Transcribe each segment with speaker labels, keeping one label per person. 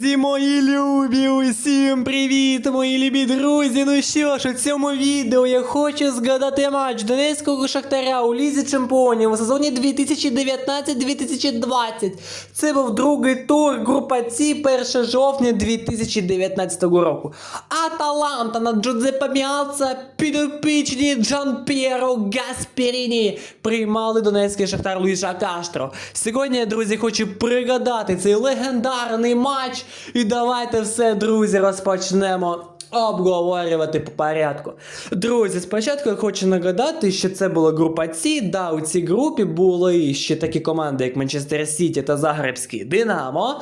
Speaker 1: Друзі, мої любі, усім привіт, мої любі друзі. Ну що ж, у цьому відео я хочу згадати матч Донецького Шахтаря у Лізі Чемпіонів у сезоні 2019-2020. Це був другий тур група С 1 жовтня 2019 року. Аталанта на Джузеппе Міалца підопічні Джан П'єро Гасперіні приймали Донецький Шахтар Луїша Каштро. Сьогодні, друзі, хочу пригадати цей легендарний матч. І давайте все, друзі, розпочнемо. Обговорювати по порядку. Друзі, спочатку я хочу нагадати, що це була група С. Да, у цій групі були ще такі команди, як Манчестер Сіті та Загребський Динамо.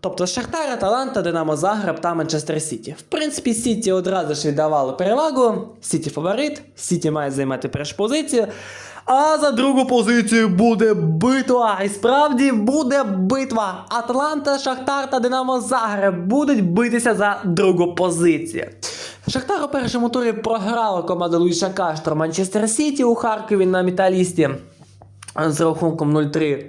Speaker 1: Тобто Шахтар, Аталанта, Динамо Загреб та Манчестер Сіті. В принципі, Сіті одразу ж віддавали перевагу. Сіті фаворит, Сіті має займати першу позицію. А за другу позицію буде битва. І справді буде битва. Атланта, Шахтар та Динамо Загреб будуть битися за другу позицію. Шахтар у першому турі програла команда Луїша Каштро Манчестер Сіті у Харкові на металісті з рахунком 0-3.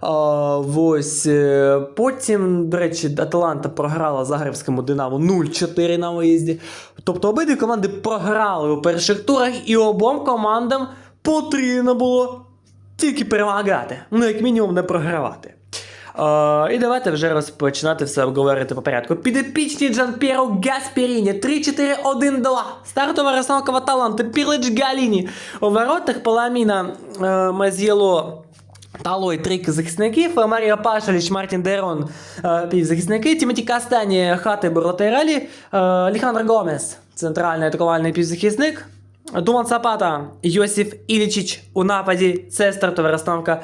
Speaker 1: А, ось е, потім, до речі, Аталанта програла Загребському Динамо 0-4 на виїзді. Тобто обидві команди програли у перших турах, і обом командам потрібно було тільки перемагати. Ну, як мінімум, не програвати. Е, і давайте вже розпочинати все обговорити по порядку. Підопічні Джанпєро Гасперіні 3-4-1-2. Стартова розстановка в Аталанти. Пірлич Галіні. У воротах Паламіна е, Мазєло. Талой трійки захисників, Марія Пашаліч, Мартін Дерон, е, півзахисники, Тімоті Кастані, Хати Бурлатералі, е, Алехандро Гомес, центральний атакувальний півзахисник, Думан Сапата, Йосиф Ілічіч у нападі, це стартова розстановка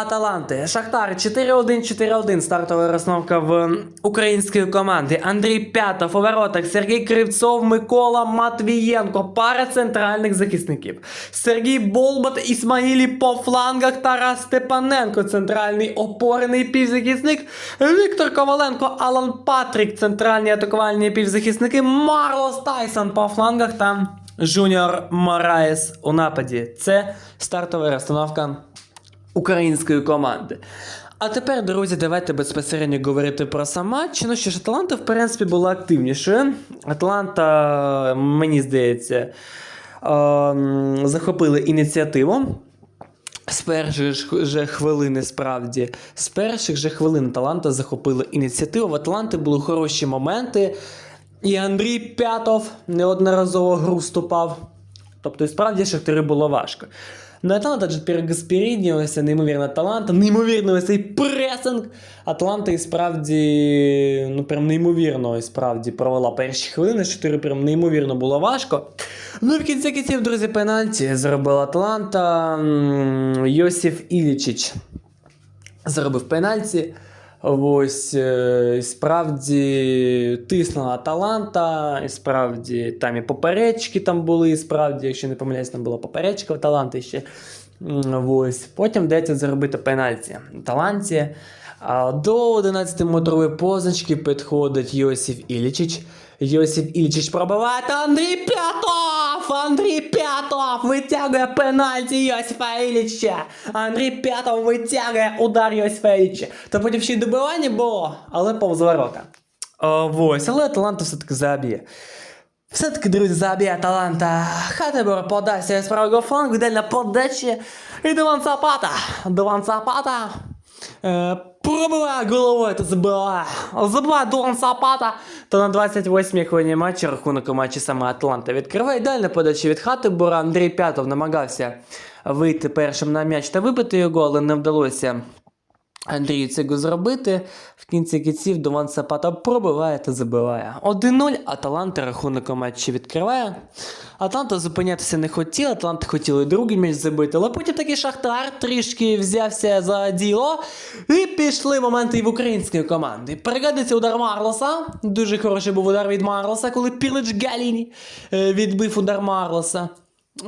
Speaker 1: Аталанти. Шахтар 4-1-4-1. Стартова розстановка в української команди. Андрій П'ятов у воротах. Сергій Кривцов, Микола Матвієнко. Пара центральних захисників. Сергій Болбат, Ісмаїлі по флангах. Тарас Степаненко, центральний опорений півзахисник. Віктор Коваленко, Алан Патрік, центральні атакувальні півзахисники. Марлос Тайсон по флангах та Жуніор Мораєс у нападі. Це стартова розстановка української команди. А тепер, друзі, давайте безпосередньо говорити про сам матч. Ну що ж, Атланта, в принципі, була активнішою. Атланта, мені здається, ем, захопили ініціативу. З перших же хвилини, справді, з перших же хвилин Таланта захопили ініціативу. В Атланти були хороші моменти. І Андрій П'ятов неодноразово гру вступав. Тобто, і справді Шахтарю було важко. Ну, Атланта тепер Гасперіні, неймовірна таланта, неймовірний цей пресинг. Атланта і справді, ну прям неймовірно і справді провела перші хвилини, чотири прям неймовірно було важко. Ну і в кінці кінців, друзі, пенальті зробила Атланта. М, Йосиф Ілічич зробив пенальті. Ось е, і справді тиснула Таланта, і справді там і поперечки там були, і справді, якщо не помиляюсь, там була поперечка в Таланти ще. Ось. Потім вдається заробити пенальті. Таланті. До 11-метрової позначки підходить Йосиф Ілічич. Йосиф Ілічич пробиває та Андрій П'ятов! Андрій П'ятов витягує пенальті Йосифа Іліча. Андрій П'ятов витягує удар Йосифа Іліча. Та потім ще й добивання було, але повз ворота. Ось, але Аталанта все-таки заб'є. Все-таки, друзі, заб'є Аталанта. Хатебор подасться з правого флангу, дальня подача. І Дован Сапата. Дован Сапата. Е, головою та забиває. Забиває Дован Сапата. Та на 28-й хвилині матчі рахунок у матчі саме Атланта відкриває дальня подача від Хатебора. Андрій П'ятов намагався вийти першим на м'яч та вибити його, але не вдалося. Андрію цього зробити. В кінці кінців Дован Сапата пробиває та забиває. 1-0. Аталанта рахунок у матчі відкриває. Атланта зупинятися не хотіла, Атланта хотіли другий м'яч забити, але потім такий Шахтар трішки взявся за діло. І пішли моменти і в української команди. Пригадується удар Марлоса. Дуже хороший був удар від Марлоса, коли Пірлич Галіні е, відбив удар Марлоса.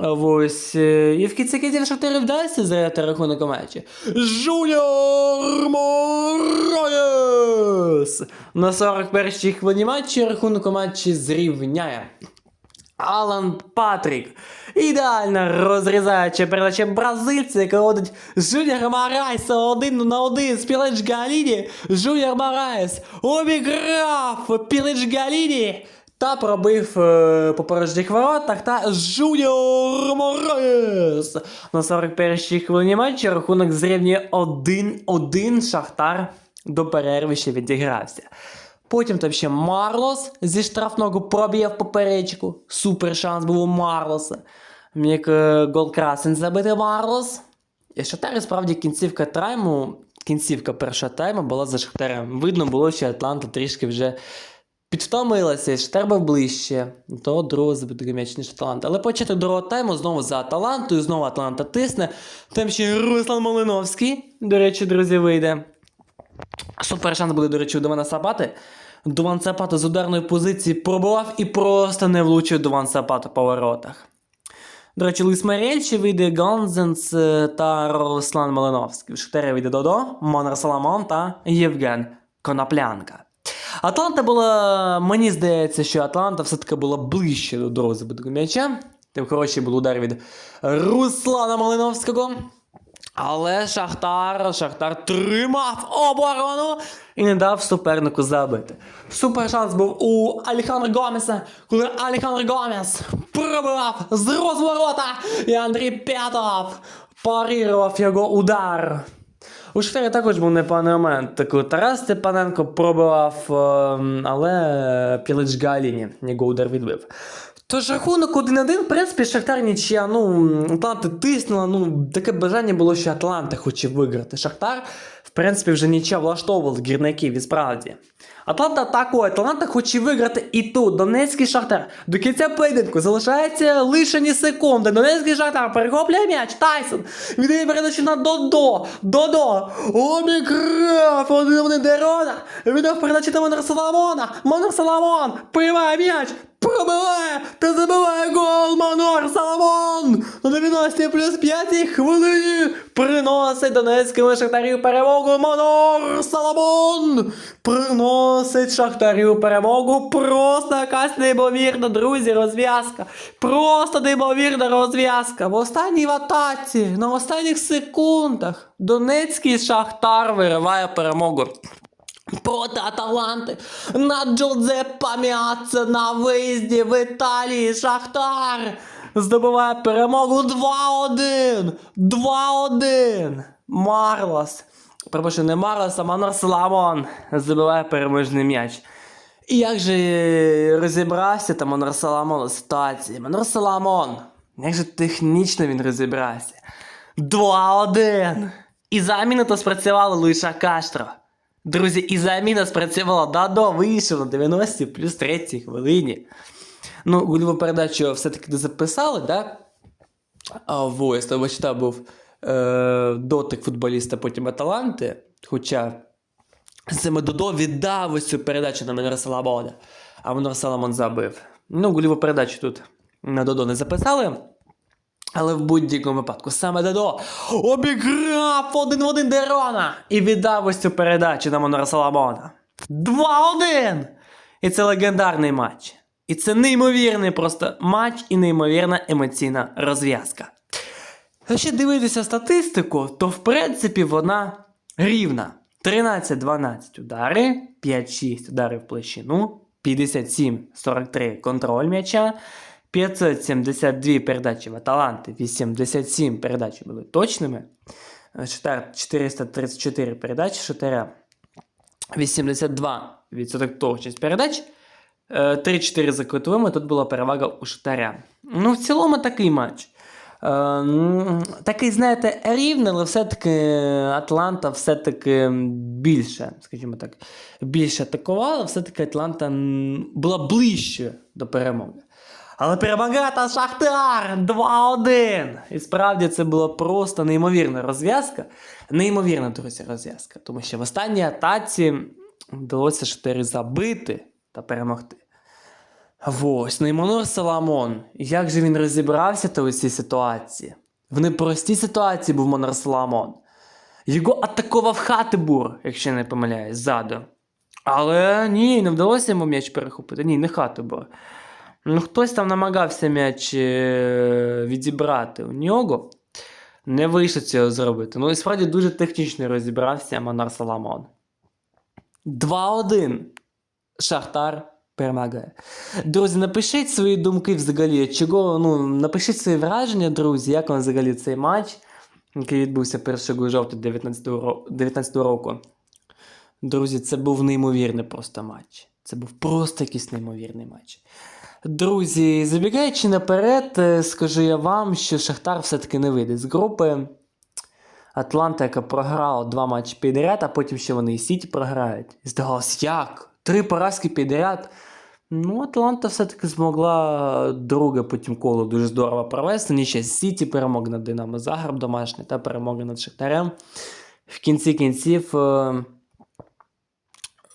Speaker 1: Ось. е, І в кінці кінців Шахтарі вдасться заряти рахунок у матчі. Жуніор Мораєс! На 41-й хвилині матчі рахунок у матчі зрівняє. Алан Патрік. Ідеально розрізаючи передачі бразильця, який водить Жуніор Марайса один на один з Пілеч Галіні. Жуніор Марайс обіграв Пілеч Галіні та пробив е, по порожніх воротах та Жуніор Марайс. На 41-й хвилині матчу рахунок зрівнює 1-1 Шахтар до перерви ще відігрався. Потім там ще Марлос зі штрафного проб'є в поперечку. Супер шанс був у Марлоса. Міг е, гол красень забити Марлос. І Шахтар, справді, кінцівка тайму, кінцівка першого тайму була за Шахтарем. Видно було, що Атланта трішки вже підвтомилася, і Шахтар був ближче до другого забитого м'яч, ніж Атланта. Але початок другого тайму знову за Аталантою, знову Атланта тисне. Там ще Руслан Малиновський, до речі, друзі, вийде. Супер шанс буде, до речі, у Дована Сапати. Дован Сапата з ударної позиції пробував і просто не влучив Дован Сапата по воротах. До речі, Луїс Марельчі вийде Гонзенс е, та Руслан Малиновський. В Шахтарі вийде Додо, Монар Соломон та Євген Коноплянка. Атланта була, мені здається, що Атланта все-таки була ближче до забитого м'яча. Тим хороший був удар від Руслана Малиновського. Але Шахтар, Шахтар тримав оборону і не дав супернику забити. Супер шанс був у Алехандро Гомеса, коли Алехандро Гомес пробивав з розворота, і Андрій П'ятов парірував його удар. У Шахтарі також був непоганий момент. Так, Тарас Степаненко пробивав, ем, але Пілич Галіні його удар відбив. Тож рахунок 1-1, в принципі, Шахтар нічия, ну, Атланти тиснула, ну, таке бажання було, що Атланта хоче виграти. Шахтар, в принципі, вже нічия влаштовував гірників, і справді. Атланта атакує, Атланта хоче виграти і тут. Донецький Шахтар. До кінця поєдинку залишається лишені секунди. Донецький Шахтар перехоплює м'яч. Тайсон. Віддає передачу на Додо. Додо. Обіграв. Один один Дерона. Віддав передачу на Монар Соломона. Монар Соломон. Приймає м'яч. Пробиває та забиває гол Манор Соломон! На 90 плюс 5 хвилині приносить Донецькому Шахтарю перемогу Манор Соломон! Приносить Шахтарю перемогу. Просто якась неймовірна, друзі, розв'язка. Просто неймовірна розв'язка. В останній атаці, на останніх секундах, Донецький Шахтар вириває перемогу. Проти Аталанти на Джузеппе Міаце на виїзді в Італії Шахтар здобуває перемогу 2-1. 2-1. Марлос. Перепрошую, не Марлос, а Манор Соломон забиває переможний м'яч. І як же розібрався там Манор Соломон у ситуації? Манор Соломон. Як же технічно він розібрався? 2-1. І заміна то спрацювала Луїша Каштро. Друзі, і заміна спрацювала Дадо вийшов на 90 плюс 3 хвилині. Ну, гольову передачу все-таки не записали, да? Ось, тому що був е, дотик футболіста потім Аталанти. Хоча саме Додо віддав ось цю передачу на Менора Саламона, а Менор Саламон забив. Ну, гольову передачу тут на Додо не записали. Але в будь-якому випадку саме Дадо обіграв один в один Дерона і віддав ось цю передачу на Монора Соломона. 2-1! І це легендарний матч. І це неймовірний просто матч і неймовірна емоційна розв'язка. Якщо дивитися статистику, то в принципі вона рівна. 13-12 удари, 5-6 ударів в площину, 57-43 контроль м'яча, 572 передачі в Аталанти, 87 передач були точними. Шахтар 434 передачі Шахтаря. 82% точність передач. Е, 3-4 за кутовими, тут була перевага у Шахтаря. Ну, в цілому такий матч. Е, Такий, знаєте, рівний, але все-таки Атланта все-таки більше, скажімо так, більше атакувала, все-таки Атланта була ближче до перемоги. Але перемагає Шахтар 2-1. І справді це була просто неймовірна розв'язка. Неймовірна, друзі, розв'язка. Тому що в останній атаці вдалося Шахтарі забити та перемогти. Ось, Неймонор Соломон. Як же він розібрався та у цій ситуації? В непростій ситуації був Монор Соломон. Його атакував Хатибур, якщо я не помиляюсь, ззаду. Але ні, не вдалося йому м'яч перехопити. Ні, не Хатибур. Ну, хтось там намагався м'яч е, відібрати у нього. Не вийшло цього зробити. Ну і справді дуже технічно розібрався Манар Саламон. 2-1. Шахтар перемагає. Друзі, напишіть свої думки взагалі. Чого, ну, напишіть свої враження, друзі, як вам взагалі цей матч, який відбувся 1 жовтня 19 ро- 19 року. Друзі, це був неймовірний просто матч. Це був просто якийсь неймовірний матч. Друзі, забігаючи наперед, е, скажу я вам, що Шахтар все-таки не вийде з групи. Атланта, яка програла два матчі підряд, а потім ще вони і Сіті програють. І здавалось, як? Три поразки підряд. Ну, Атланта все-таки змогла друге потім коло дуже здорово провести. З Сіті, перемога над Динамо Загреб домашній та перемога над Шахтарем. В кінці кінців. Е-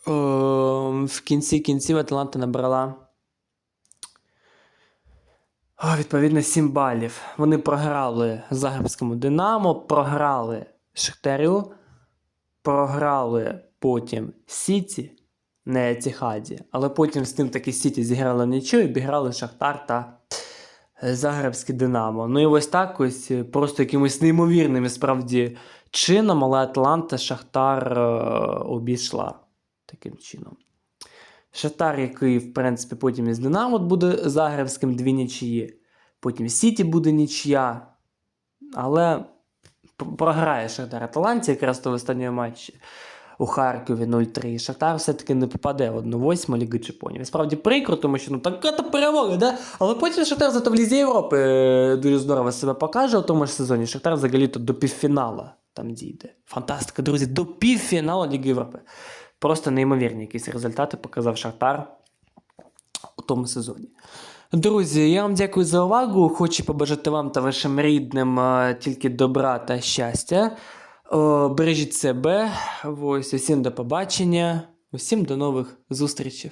Speaker 1: е- в кінці кінців Атланта набрала. О, відповідно, 7 балів. Вони програли Загребському Динамо, програли Шахтарю, програли потім Сіті на Етіхаді, але потім з тим таки Сіті зіграли нічого і обіграли Шахтар та е, Загребське Динамо. Ну і ось так ось е, просто якимось неймовірним справді чином, але Атланта Шахтар е, обійшла таким чином. Шахтар, який, в принципі, потім із Динамо буде Загребським дві нічиї. Потім Сіті буде нічия. Але програє Шахтар Аталанті якраз то в останньому матчі у Харкові 0-3. Шахтар все-таки не попаде в одну восьму Ліги Чемпіонів. І Справді прикро, тому що ну така то перемога, да? Але потім Шахтар зато в Лізі Європи е, дуже здорово себе покаже у тому ж сезоні. Шахтар взагалі то до півфінала там дійде. Фантастика, друзі, до півфіналу Ліги Європи. Просто неймовірні якісь результати показав Шахтар у тому сезоні. Друзі, я вам дякую за увагу. Хочу побажати вам та вашим рідним е, тільки добра та щастя. Е, Бережіть себе. Ось, усім до побачення. Усім до нових зустрічей.